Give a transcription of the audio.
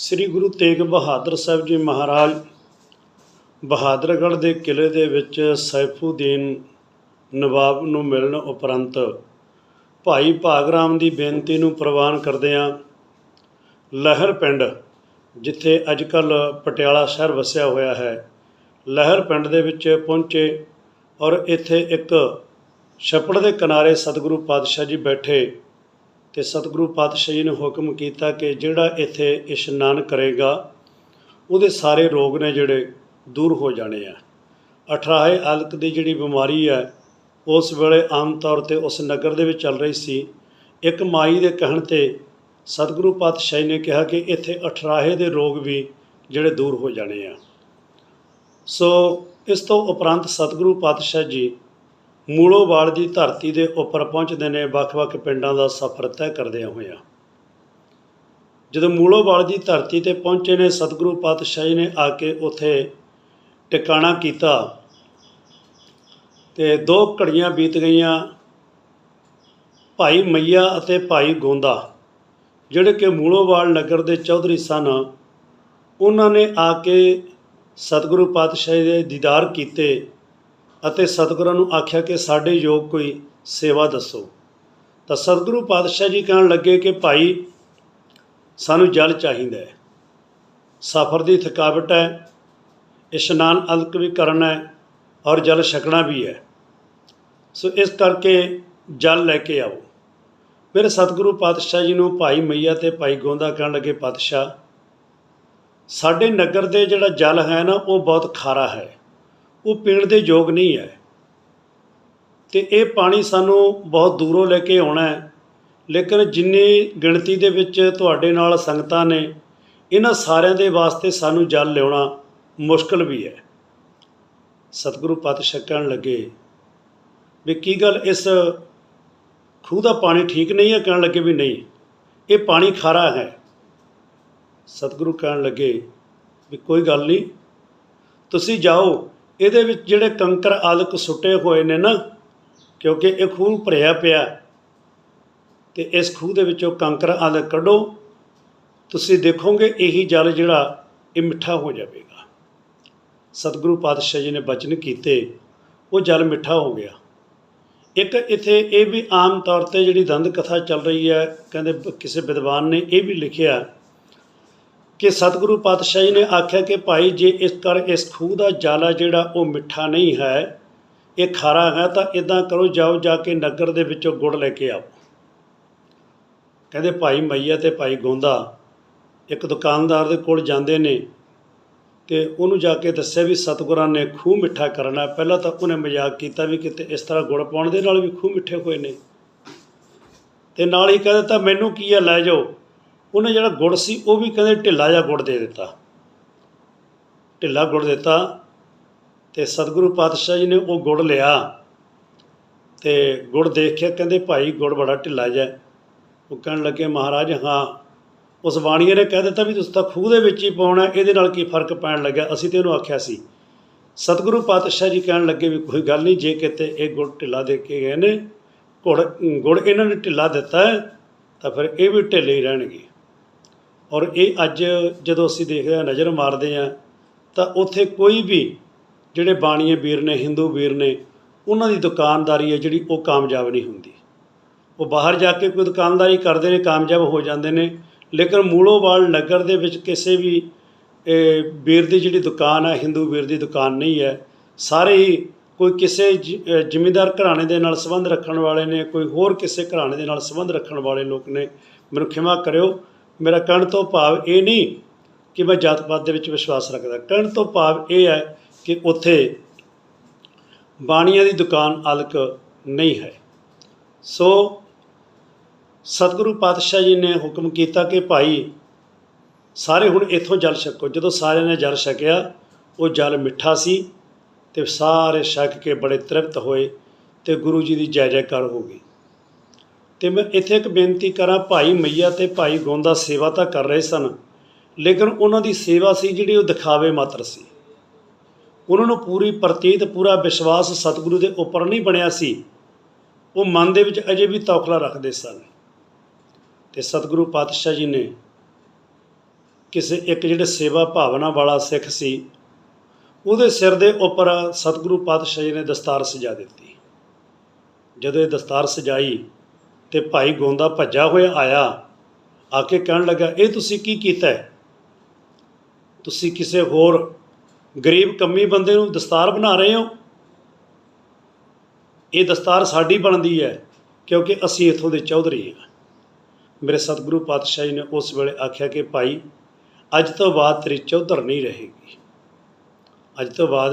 ਸ੍ਰੀ ਗੁਰੂ ਤੇਗ ਬਹਾਦਰ ਸਾਹਿਬ ਜੀ ਮਹਾਰਾਜ ਬਹਾਦਰਗੜ੍ਹ ਦੇ ਕਿਲੇ ਦੇ ਵਿੱਚ ਸੈਫੂਦੀਨ ਨਵਾਬ ਨੂੰ ਮਿਲਣ ਉਪਰੰਤ ਭਾਈ ਭਾਗਰਾਮ ਦੀ ਬੇਨਤੀ ਨੂੰ ਪ੍ਰਵਾਨ ਕਰਦਿਆਂ ਲਹਿਰ ਪਿੰਡ, ਜਿੱਥੇ ਅੱਜ ਕੱਲ ਪਟਿਆਲਾ ਸ਼ਹਿਰ ਵਸਿਆ ਹੋਇਆ ਹੈ, ਲਹਿਰ ਪਿੰਡ ਦੇ ਵਿੱਚ ਪਹੁੰਚੇ ਔਰ ਇੱਥੇ ਇੱਕ ਛੱਪੜ ਦੇ ਕਿਨਾਰੇ ਸਤਿਗੁਰੂ ਪਾਤਸ਼ਾਹ ਜੀ ਬੈਠੇ ਤੇ ਸਤਿਗੁਰੂ ਪਾਤਸ਼ਾਹ ਜੀ ਨੇ ਹੁਕਮ ਕੀਤਾ ਕਿ ਜਿਹੜਾ ਇੱਥੇ ਇਸ਼ਨਾਨ ਕਰੇਗਾ, ਉਹਦੇ ਸਾਰੇ ਰੋਗ ਨੇ ਜਿਹੜੇ ਦੂਰ ਹੋ ਜਾਣੇ ਆ। ਅਠਰਾਹੇ ਅਲਕ ਦੀ ਜਿਹੜੀ ਬਿਮਾਰੀ ਹੈ ਉਸ ਵੇਲੇ ਆਮ ਤੌਰ ਤੇ ਉਸ ਨਗਰ ਦੇ ਵਿੱਚ ਚੱਲ ਰਹੀ ਸੀ। ਇੱਕ ਮਾਈ ਦੇ ਕਹਿਣ ਤੇ ਸਤਿਗੁਰੂ ਪਾਤਸ਼ਾਹ ਨੇ ਕਿਹਾ ਕਿ ਇੱਥੇ ਅਠਰਾਹੇ ਦੇ ਰੋਗ ਵੀ ਜਿਹੜੇ ਦੂਰ ਹੋ ਜਾਣੇ ਆ। ਸੋ ਇਸ ਤੋਂ ਉਪਰੰਤ ਸਤਿਗੁਰੂ ਪਾਤਸ਼ਾਹ ਜੀ ਮੂਲੋਵਾਲ ਦੀ ਧਰਤੀ ਦੇ ਉੱਪਰ ਪਹੁੰਚਦੇ ਨੇ, ਵੱਖ-ਵੱਖ ਪਿੰਡਾਂ ਦਾ ਸਫ਼ਰ ਤੈਅ ਕਰਦਿਆਂ ਹੋਇਆਂ। ਜਦੋਂ ਮੂਲੋਵਾਲ ਦੀ ਧਰਤੀ ਤੇ ਪਹੁੰਚੇ ਨੇ, ਸਤਿਗੁਰੂ ਪਾਤਸ਼ਾਹ ਜੀ ਨੇ ਆ ਕੇ ਉੱਥੇ ਟਿਕਾਣਾ ਕੀਤਾ ਤੇ ਦੋ ਘੜੀਆਂ ਬੀਤ ਗਈਆਂ, ਭਾਈ ਮਈਆ ਅਤੇ ਭਾਈ ਗੋਂਦਾ, ਜਿਹੜੇ ਕਿ ਮੂਲੋਵਾਲ ਨਗਰ ਦੇ ਚੌਧਰੀ ਸਨ। ਉਹਨਾਂ ਨੇ ਆ ਕੇ ਸਤਿਗੁਰੂ ਪਾਤਸ਼ਾਹ ਜੀ ਦੇ ਦੀਦਾਰ ਕੀਤੇ। ਅਤੇ ਸਤਿਗੁਰਾਂ ਨੂੰ ਆਖਿਆ ਕਿ ਸਾਡੇ ਯੋਗ ਕੋਈ ਸੇਵਾ ਦੱਸੋ। ਤਾਂ ਸਤਿਗੁਰੂ ਪਾਤਸ਼ਾਹ ਜੀ ਕਹਿਣ ਲੱਗੇ ਕਿ ਭਾਈ, ਸਾਨੂੰ ਜਲ ਚਾਹੀਦਾ ਹੈ। ਸਫ਼ਰ ਦੀ ਥਕਾਵਟ ਹੈ, ਇਸ਼ਨਾਨ ਅਲਕ ਵੀ ਕਰਨਾ ਹੈ ਔਰ ਜਲ ਛਕਣਾ ਵੀ ਹੈ। ਸੋ ਇਸ ਕਰਕੇ ਜਲ ਲੈ ਕੇ ਆਓ। ਫਿਰ ਸਤਿਗੁਰੂ ਪਾਤਸ਼ਾਹ ਜੀ ਨੂੰ ਭਾਈ ਮਈਆ ਤੇ ਭਾਈ ਗੋਂਦਾ ਕਹਿਣ ਲੱਗੇ, ਪਾਤਸ਼ਾਹ, ਸਾਡੇ ਨਗਰ ਦੇ ਜਿਹੜਾ ਜਲ ਹੈ ਨਾ, ਉਹ ਬਹੁਤ ਖਾਰਾ ਹੈ। ਉਹ ਪੀਣ ਦੇ ਯੋਗ ਨਹੀਂ ਹੈ। ਤੇ ਇਹ ਪਾਣੀ ਸਾਨੂੰ ਬਹੁਤ ਦੂਰੋਂ ਲੈ ਕੇ ਆਉਣਾ ਹੈ। ਲੇਕਿਨ ਜਿੰਨੀ ਗਿਣਤੀ ਦੇ ਵਿੱਚ ਤੁਹਾਡੇ ਨਾਲ ਸੰਗਤਾਂ ਨੇ, ਇਹਨਾਂ ਸਾਰਿਆਂ ਦੇ ਵਾਸਤੇ ਸਾਨੂੰ ਜਲ ਲਿਆਉਣਾ ਮੁਸ਼ਕਲ ਵੀ ਹੈ। ਸਤਿਗੁਰੂ ਪਾਤਸ਼ਾਹ ਕਹਿਣ ਲੱਗੇ, ਵੀ ਕੀ ਗੱਲ ਇਸ ਖੂਹ ਦਾ ਪਾਣੀ ਠੀਕ ਨਹੀਂ ਹੈ? ਕਹਿਣ ਲੱਗੇ ਵੀ ਨਹੀਂ, ਇਹ ਪਾਣੀ ਖਾਰਾ ਹੈ। ਸਤਿਗੁਰੂ ਕਹਿਣ ਲੱਗੇ, ਵੀ ਕੋਈ ਗੱਲ ਨਹੀਂ, ਤੁਸੀਂ ਜਾਓ ਇਹਦੇ ਵਿੱਚ ਜਿਹੜੇ ਕੰਕਰ ਆਲਕ ਸੁੱਟੇ ਹੋਏ ਨੇ ਨਾ, ਕਿਉਂਕਿ ਇਹ ਖੂਹ ਭਰਿਆ ਪਿਆ, ਤੇ ਇਸ ਖੂਹ ਦੇ ਵਿੱਚੋਂ ਕੰਕਰ ਆਲਕ ਕੱਢੋ, ਤੁਸੀਂ ਦੇਖੋਗੇ ਇਹੀ ਜਲ ਜਿਹੜਾ, ਇਹ ਮਿੱਠਾ ਹੋ ਜਾਵੇਗਾ। ਸਤਿਗੁਰੂ ਪਾਤਸ਼ਾਹ ਜੀ ਨੇ ਬਚਨ ਕੀਤੇ, ਉਹ ਜਲ ਮਿੱਠਾ ਹੋ ਗਿਆ। ਇੱਕ ਇੱਥੇ ਇਹ ਵੀ ਆਮ ਤੌਰ ਤੇ ਜਿਹੜੀ ਦੰਦ ਕਥਾ ਚੱਲ ਰਹੀ ਹੈ, ਕਹਿੰਦੇ ਕਿਸੇ ਵਿਦਵਾਨ ਨੇ ਇਹ ਵੀ ਲਿਖਿਆ ਕਿ ਸਤਿਗੁਰੂ ਪਾਤਸ਼ਾਹ ਜੀ ਨੇ ਆਖਿਆ ਕਿ ਭਾਈ, ਜੇ ਇਸ ਕਰ ਇਸ ਖੂਹ ਦਾ ਜਾਲਾ ਜਿਹੜਾ ਉਹ ਮਿੱਠਾ ਨਹੀਂ ਹੈ, ਇਹ ਖਾਰਾ ਹੈ, ਤਾਂ ਇਦਾਂ ਕਰੋ, ਜਾਓ ਜਾ ਕੇ ਨਗਰ ਦੇ ਵਿੱਚੋਂ ਗੁੜ ਲੈ ਕੇ ਆਓ। ਕਹਿੰਦੇ, ਭਾਈ ਮਈਆ ਤੇ ਭਾਈ ਗੋਂਦਾ ਇੱਕ ਦੁਕਾਨਦਾਰ ਦੇ ਕੋਲ ਜਾਂਦੇ ਨੇ ਤੇ ਉਹਨੂੰ ਜਾ ਕੇ ਦੱਸਿਆ ਵੀ ਸਤਿਗੁਰਾਂ ਨੇ ਖੂਹ ਮਿੱਠਾ ਕਰਨਾ। ਪਹਿਲਾਂ ਤਾਂ ਉਹਨੇ ਮਜ਼ਾਕ ਕੀਤਾ ਵੀ ਕਿਤੇ ਇਸ ਤਰ੍ਹਾਂ ਗੁੜ ਪਾਉਣ ਦੇ ਨਾਲ ਵੀ ਖੂਹ ਮਿੱਠੇ ਹੋਏ ਨੇ। ਤੇ ਨਾਲ ਹੀ ਕਹਿ ਤਾਂ ਮੈਨੂੰ ਕੀ ਆ, ਲੈ ਜਾਓ। ਉਹਨੇ ਜਿਹੜਾ ਗੁੜ ਸੀ, ਉਹ ਵੀ ਕਹਿੰਦੇ ਢਿੱਲਾ ਜਿਹਾ ਗੁੜ ਦੇ ਦਿੱਤਾ। ਢਿੱਲਾ ਗੁੜ ਦਿੱਤਾ ਤੇ ਸਤਿਗੁਰੂ ਪਾਤਸ਼ਾਹ ਜੀ ਨੇ ਉਹ ਗੁੜ ਲਿਆ ਤੇ ਗੁੜ ਦੇਖਿਆ ਕਹਿੰਦੇ ਭਾਈ ਗੁੜ ਬੜਾ ਢਿੱਲਾ ਜਿਹਾ ਉਹ ਕਹਿਣ ਲੱਗੇ, ਮਹਾਰਾਜ, ਹਾਂ, ਉਸ ਬਾਣੀਏ ਨੇ ਕਹਿ ਦਿੱਤਾ ਵੀ ਤੁਸੀਂ ਤਾਂ ਖੂਹ ਦੇ ਵਿੱਚ ਹੀ ਪਾਉਣਾ ਇਹਦੇ ਨਾਲ ਕੀ ਫ਼ਰਕ ਪੈਣ ਲੱਗਾ ਅਸੀਂ ਤੇ ਉਹਨੂੰ ਆਖਿਆ ਸੀ। ਸਤਿਗੁਰੂ ਪਾਤਸ਼ਾਹ ਜੀ ਕਹਿਣ ਲੱਗੇ ਵੀ ਕੋਈ ਗੱਲ ਨਹੀਂ, ਜੇ ਕਿਤੇ ਇਹ ਗੁੜ ਢਿੱਲਾ ਦੇ ਕੇ ਗਏ ਨੇ ਗੁੜ ਗੁੜ ਇਹਨਾਂ ਨੇ ਢਿੱਲਾ ਦਿੱਤਾ ਤਾਂ ਫਿਰ ਇਹ ਵੀ ਢਿੱਲੇ ਹੀ ਰਹਿਣਗੇ। ਔਰ ਇਹ ਅੱਜ ਜਦੋਂ ਅਸੀਂ ਦੇਖਦੇ ਹਾਂ, ਨਜ਼ਰ ਮਾਰਦੇ ਹਾਂ, ਤਾਂ ਉੱਥੇ ਕੋਈ ਵੀ ਜਿਹੜੇ ਬਾਣੀਏ ਵੀਰ ਨੇ, ਹਿੰਦੂ ਵੀਰ ਨੇ, ਉਹਨਾਂ ਦੀ ਦੁਕਾਨਦਾਰੀ ਹੈ ਜਿਹੜੀ ਉਹ ਕਾਮਯਾਬ ਨਹੀਂ ਹੁੰਦੀ। ਉਹ ਬਾਹਰ ਜਾ ਕੇ ਕੋਈ ਦੁਕਾਨਦਾਰੀ ਕਰਦੇ ਨੇ, ਕਾਮਯਾਬ ਹੋ ਜਾਂਦੇ ਨੇ, ਲੇਕਿਨ ਮੂਲੋਵਾਲ ਨਗਰ ਦੇ ਵਿੱਚ ਕਿਸੇ ਵੀ ਵੀਰ ਦੀ ਜਿਹੜੀ ਦੁਕਾਨ ਹੈ, ਹਿੰਦੂ ਵੀਰ ਦੀ ਦੁਕਾਨ ਨਹੀਂ ਹੈ, ਸਾਰੇ ਹੀ ਕੋਈ ਕਿਸੇ ਜ- ਜ਼ਿਮੀਂਦਾਰ ਘਰਾਣੇ ਦੇ ਨਾਲ ਸੰਬੰਧ ਰੱਖਣ ਵਾਲੇ ਨੇ, ਕੋਈ ਹੋਰ ਕਿਸੇ ਘਰਾਣੇ ਦੇ ਨਾਲ ਸੰਬੰਧ ਰੱਖਣ ਵਾਲੇ ਲੋਕ ਨੇ, ਮੈਨੂੰ ਖਿਮਾ ਕਰਿਓ। ਮੇਰਾ ਕਹਿਣ ਤੋਂ ਭਾਵ ਇਹ ਨਹੀਂ ਕਿ ਮੈਂ ਜਾਤ ਪਾਤ ਦੇ ਵਿੱਚ ਵਿਸ਼ਵਾਸ ਰੱਖਦਾ। ਕਹਿਣ ਤੋਂ ਭਾਵ ਇਹ ਹੈ ਕਿ ਉੱਥੇ ਬਾਣੀਆਂ ਦੀ ਦੁਕਾਨ ਅਲਕ ਨਹੀਂ ਹੈ। ਸੋ ਸਤਿਗੁਰੂ ਪਾਤਸ਼ਾਹ ਜੀ ਨੇ ਹੁਕਮ ਕੀਤਾ ਕਿ ਭਾਈ, ਸਾਰੇ ਹੁਣ ਇੱਥੋਂ ਜਲ ਛਕੋ। ਜਦੋਂ ਸਾਰਿਆਂ ਨੇ ਜਲ ਛਕਿਆ, ਉਹ ਜਲ ਮਿੱਠਾ ਸੀ ਤੇ ਸਾਰੇ ਛਕ ਕੇ ਬੜੇ ਤ੍ਰਿਪਤ ਹੋਏ ਤੇ ਗੁਰੂ ਜੀ ਦੀ ਜੈ ਜੈਕਾਰ ਹੋ ਗਈ। ਤੇ ਮੈਂ ਇੱਥੇ ਇੱਕ ਬੇਨਤੀ ਕਰਾਂ, ਭਾਈ ਮਈਆ ਤੇ ਭਾਈ ਗੋਂਦਾ ਸੇਵਾ ਤਾਂ ਕਰ ਰਹੇ ਸਨ, ਲੇਕਿਨ ਉਹਨਾਂ ਦੀ ਸੇਵਾ ਸੀ ਜਿਹੜੀ ਉਹ ਦਿਖਾਵੇ ਮਾਤਰ ਸੀ। ਉਹਨਾਂ ਨੂੰ ਪੂਰੀ ਪ੍ਰਤੀਤ, ਪੂਰਾ ਵਿਸ਼ਵਾਸ ਸਤਿਗੁਰੂ ਦੇ ਉੱਪਰ ਨਹੀਂ ਬਣਿਆ ਸੀ। ਉਹ ਮਨ ਦੇ ਵਿੱਚ ਅਜੇ ਵੀ ਤੌਖਲਾ ਰੱਖਦੇ ਸਨ। ਤੇ ਸਤਿਗੁਰੂ ਪਾਤਸ਼ਾਹ ਜੀ ਨੇ ਕਿਸੇ ਇੱਕ ਜਿਹੜੇ ਸੇਵਾ ਭਾਵਨਾ ਵਾਲਾ ਸਿੱਖ ਸੀ, ਉਹਦੇ ਸਿਰ ਦੇ ਉੱਪਰ ਸਤਿਗੁਰੂ ਪਾਤਸ਼ਾਹ ਜੀ ਨੇ ਦਸਤਾਰ ਸਜਾ ਦਿੱਤੀ। ਜਦੋਂ ਇਹ ਦਸਤਾਰ ਸਜਾਈ ਤੇ ਭਾਈ ਗੋਂਦਾ ਭੱਜਾ ਹੋਇਆ ਆਇਆ। ਆ ਕੇ ਕਹਿਣ ਲੱਗਾ, ਇਹ ਤੁਸੀਂ ਕੀ ਕੀਤਾ ਤੁਸੀਂ ਕਿਸੇ ਹੋਰ ਗਰੀਬ ਕੰਮੀ ਬੰਦੇ ਨੂੰ ਦਸਤਾਰ ਬਣਾ ਰਹੇ ਹੋ? ਇਹ ਦਸਤਾਰ ਸਾਡੀ ਬਣਦੀ ਹੈ, ਕਿਉਂਕਿ ਅਸੀਂ ਇੱਥੋਂ ਦੇ ਚੌਧਰੀ ਹਾਂ। ਮੇਰੇ ਸਤਿਗੁਰੂ ਪਾਤਸ਼ਾਹ ਜੀ ਨੇ ਉਸ ਵੇਲੇ ਆਖਿਆ ਕਿ ਭਾਈ, ਅੱਜ ਤੋਂ ਬਾਅਦ ਤੇਰੀ ਚੌਧਰ ਨਹੀਂ ਰਹੇਗੀ। ਅੱਜ ਤੋਂ ਬਾਅਦ